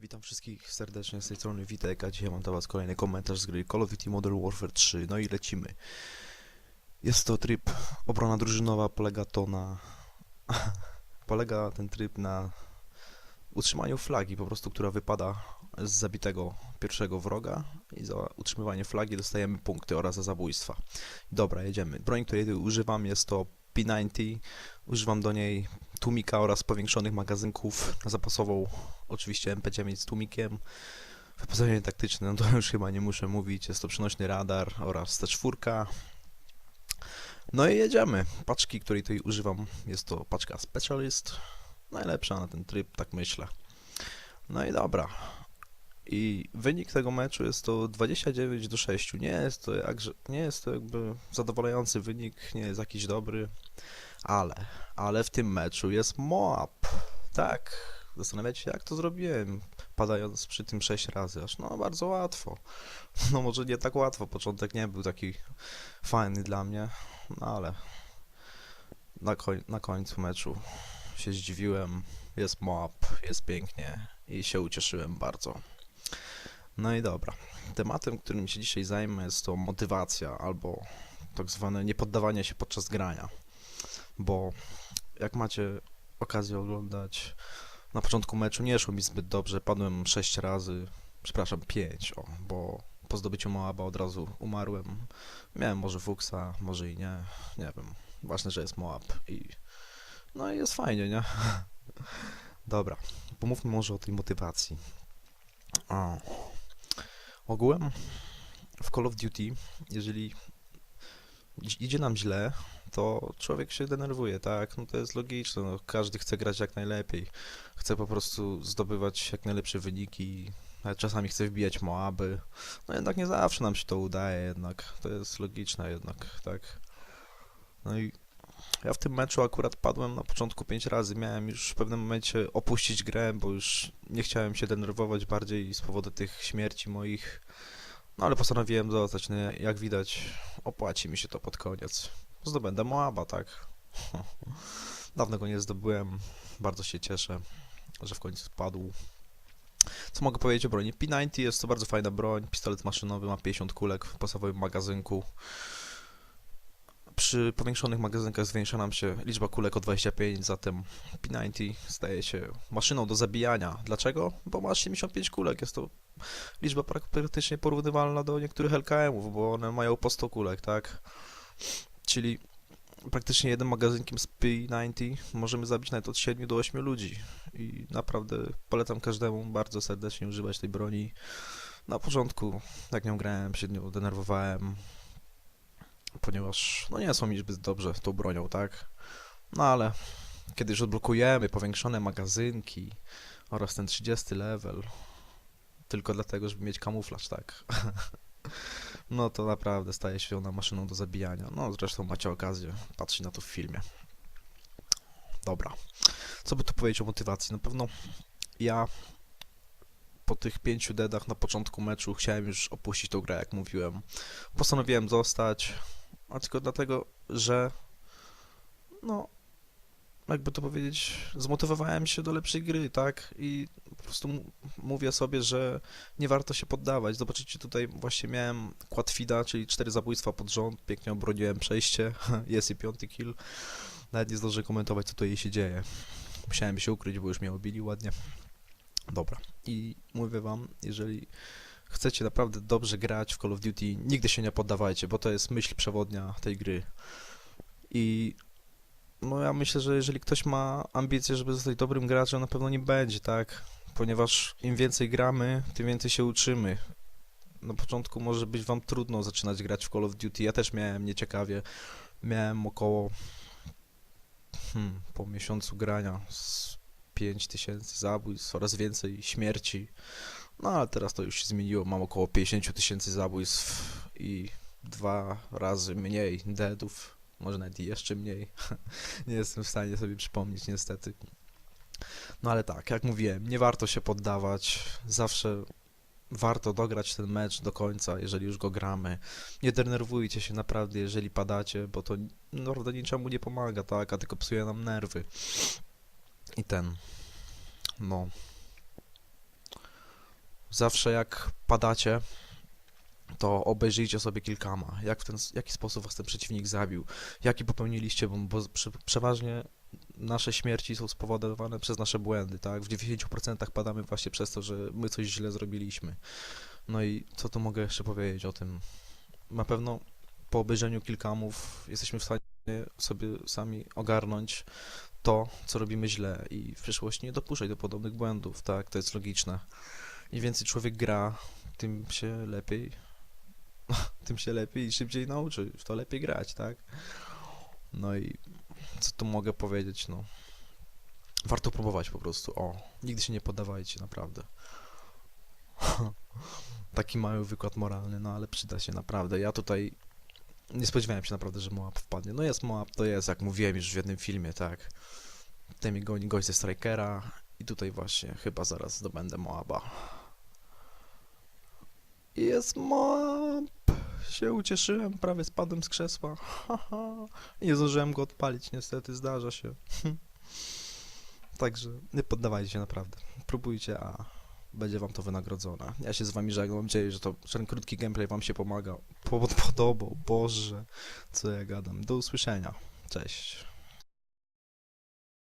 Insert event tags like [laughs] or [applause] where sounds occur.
Witam wszystkich serdecznie z tej strony Witek, a dzisiaj mam dla was kolejny komentarz z gry Call of Duty Modern Warfare 3, no i lecimy. Jest to tryb obrona drużynowa, polega to na... [laughs] polega ten tryb na utrzymaniu flagi, po prostu, która wypada z zabitego pierwszego wroga i za utrzymywanie flagi dostajemy punkty oraz za zabójstwa. Dobra, jedziemy. Broń, której używam jest to P90, używam do niej tłumika oraz powiększonych magazynków zapasową oczywiście MP9 z tłumikiem. Wyposażenie taktyczne, no to już chyba nie muszę mówić, jest to przenośny radar oraz T4. No i jedziemy. Paczki, której tutaj używam, jest to paczka Specialist. Najlepsza na ten tryb, tak myślę. No i dobra. I wynik tego meczu jest to 29 do 6. Nie jest to jakże, nie jest to jakby zadowalający wynik, nie jest jakiś dobry, ale, ale w tym meczu jest Moab. Tak, zastanawiacie się jak to zrobiłem, padając przy tym 6 razy, aż no bardzo łatwo. [laughs] No może nie tak łatwo, początek nie był taki fajny dla mnie, no ale na, koń, na końcu meczu się zdziwiłem, jest Moab, jest pięknie i się ucieszyłem bardzo. No i dobra. Tematem, którym się dzisiaj zajmę, jest to motywacja albo tak zwane niepoddawanie się podczas grania. Bo jak macie okazję oglądać, na początku meczu nie szło mi zbyt dobrze. Padłem 6 razy, przepraszam, 5, o, bo po zdobyciu Moaba od razu umarłem. Miałem może Fuchsa, może i nie, nie wiem. Ważne, że jest Moab i no i jest fajnie, nie? [laughs] Dobra, pomówmy może o tej motywacji. O. Ogółem w Call of Duty, jeżeli idzie nam źle, to człowiek się denerwuje, tak? No to jest logiczne, no, każdy chce grać jak najlepiej. Chce po prostu zdobywać jak najlepsze wyniki, ale czasami chce wbijać Moaby. No jednak nie zawsze nam się to udaje, jednak to jest logiczne jednak, tak? No i ja w tym meczu akurat padłem na początku 5 razy. Miałem już w pewnym momencie opuścić grę, bo już nie chciałem się denerwować bardziej z powodu tych śmierci moich. No ale postanowiłem zostać. No, jak widać, opłaci mi się to pod koniec. Zdobędę Moaba, tak? [laughs] Dawno go nie zdobyłem. Bardzo się cieszę, że w końcu spadł. Co mogę powiedzieć o broni? P90 jest to bardzo fajna broń. Pistolet maszynowy ma 50 kulek w podstawowym magazynku. Przy powiększonych magazynkach zwiększa nam się liczba kulek o 25, zatem P90 staje się maszyną do zabijania. Dlaczego? Bo ma 75 kulek, jest to liczba prak- praktycznie porównywalna do niektórych LKM-ów, bo one mają po 100 kulek, tak? Czyli praktycznie jednym magazynkiem z P90 możemy zabić nawet od 7 do 8 ludzi. I naprawdę polecam każdemu bardzo serdecznie używać tej broni. Na początku, jak nią grałem, się denerwowałem, ponieważ no nie są mi zbyt dobrze tą bronią, tak? No ale kiedy już odblokujemy powiększone magazynki oraz ten 30 level, tylko dlatego, żeby mieć kamuflaż, tak? [laughs] No to naprawdę staje się ona maszyną do zabijania. No zresztą macie okazję patrzeć na to w filmie. Dobra. Co by tu powiedzieć o motywacji? Na pewno ja po tych pięciu deadach na początku meczu chciałem już opuścić tą grę, jak mówiłem. Postanowiłem zostać, a tylko dlatego, że no, jakby to powiedzieć, zmotywowałem się do lepszej gry, tak? I po prostu mówię sobie, że nie warto się poddawać. Zobaczycie, tutaj właśnie miałem Quadfida, czyli cztery zabójstwa pod rząd, pięknie obroniłem przejście, [laughs] jest i piąty kill. Nawet nie zdążę komentować, co tutaj się dzieje. Musiałem się ukryć, bo już mnie obili ładnie. Dobra, i mówię wam, jeżeli chcecie naprawdę dobrze grać w Call of Duty, nigdy się nie poddawajcie, bo to jest myśl przewodnia tej gry. I no ja myślę, że jeżeli ktoś ma ambicje, żeby zostać dobrym graczem, na pewno nie będzie, tak? Ponieważ im więcej gramy, tym więcej się uczymy. Na początku może być wam trudno zaczynać grać w Call of Duty. Ja też miałem nieciekawie. Miałem około hmm, po miesiącu grania z 5000 zabójstw oraz więcej śmierci. No ale teraz to już się zmieniło. Mam około 50 tysięcy zabójstw i dwa razy mniej deadów. Może nawet jeszcze mniej. [laughs] nie jestem w stanie sobie przypomnieć niestety. No ale tak, jak mówiłem, nie warto się poddawać. Zawsze warto dograć ten mecz do końca, jeżeli już go gramy. Nie denerwujcie się naprawdę, jeżeli padacie, bo to naprawdę niczemu nie pomaga, tak? A tylko psuje nam nerwy. I ten. No. Zawsze jak padacie, to obejrzyjcie sobie kilkama, jak w ten, jaki sposób was ten przeciwnik zabił, jaki popełniliście, bo, bo prze, przeważnie nasze śmierci są spowodowane przez nasze błędy, tak? W 90% padamy właśnie przez to, że my coś źle zrobiliśmy. No i co tu mogę jeszcze powiedzieć o tym? Na pewno po obejrzeniu kilkamów jesteśmy w stanie sobie sami ogarnąć to, co robimy źle i w przyszłości nie dopuszczać do podobnych błędów, tak? To jest logiczne. Im więcej człowiek gra, tym się lepiej [laughs] tym się lepiej i szybciej nauczy w to lepiej grać, tak? No i co tu mogę powiedzieć, no. Warto próbować po prostu, o. Nigdy się nie poddawajcie, naprawdę. [laughs] Taki mały wykład moralny, no ale przyda się naprawdę. Ja tutaj nie spodziewałem się naprawdę, że Moab wpadnie. No jest Moab, to jest, jak mówiłem już w jednym filmie, tak. Tutaj mi goni gość ze Strikera i tutaj właśnie chyba zaraz zdobędę Moaba. Jest Moab! Się ucieszyłem, prawie spadłem z krzesła. Haha. Nie zdążyłem go odpalić, niestety, zdarza się. [laughs] Także nie poddawajcie się naprawdę. Próbujcie, a będzie wam to wynagrodzone. Ja się z wami żegnam, mam nadzieję, że, to, że ten krótki gameplay wam się pomaga. Po- Podobał, Boże, co ja gadam. Do usłyszenia. Cześć.